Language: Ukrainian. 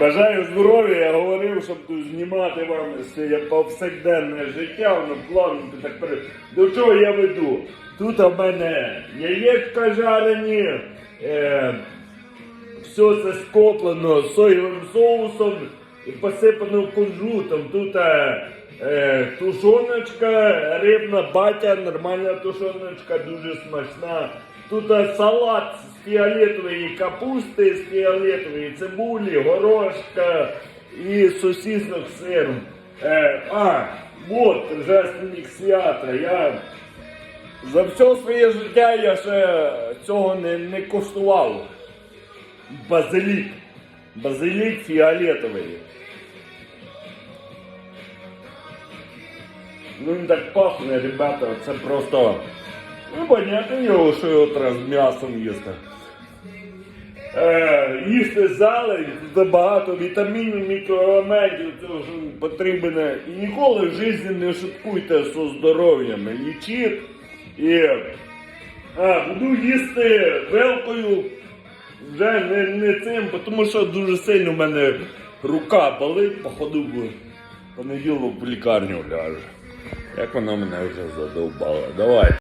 Бажаю здоров'я, я говорив, щоб знімати вам повсякденне життя, воно плавно так перед. До чого я веду? Тут у мене яєчка жарені, е, все це скоплено соєвим соусом і посипано кунжутом. Тут е, е, тушоночка, рибна батя, нормальна тушоночка, дуже смачна. Тут е, салат фіолетової капусти, з фіолетової цибулі, горошка і сосисок з сиром. Е, а, от торжественник свята. Я за все своє життя я ще цього не, не коштував. Базилік. Базилік фіолетовий. Ну він так пахне, ребята, це просто. Ну, понятно його, що його треба з м'ясом їсти. Е, їсти зелень, багато вітамінів, мікроелементів, цього що потрібно. І ніколи в житті не шуткуйте зі здоров'ям. Лічіть. І а, буду їсти вилкою вже не, не цим, тому що дуже сильно в мене рука болить, походу в понеділок в лікарню ляже. Як вона мене вже задовбала. Давай.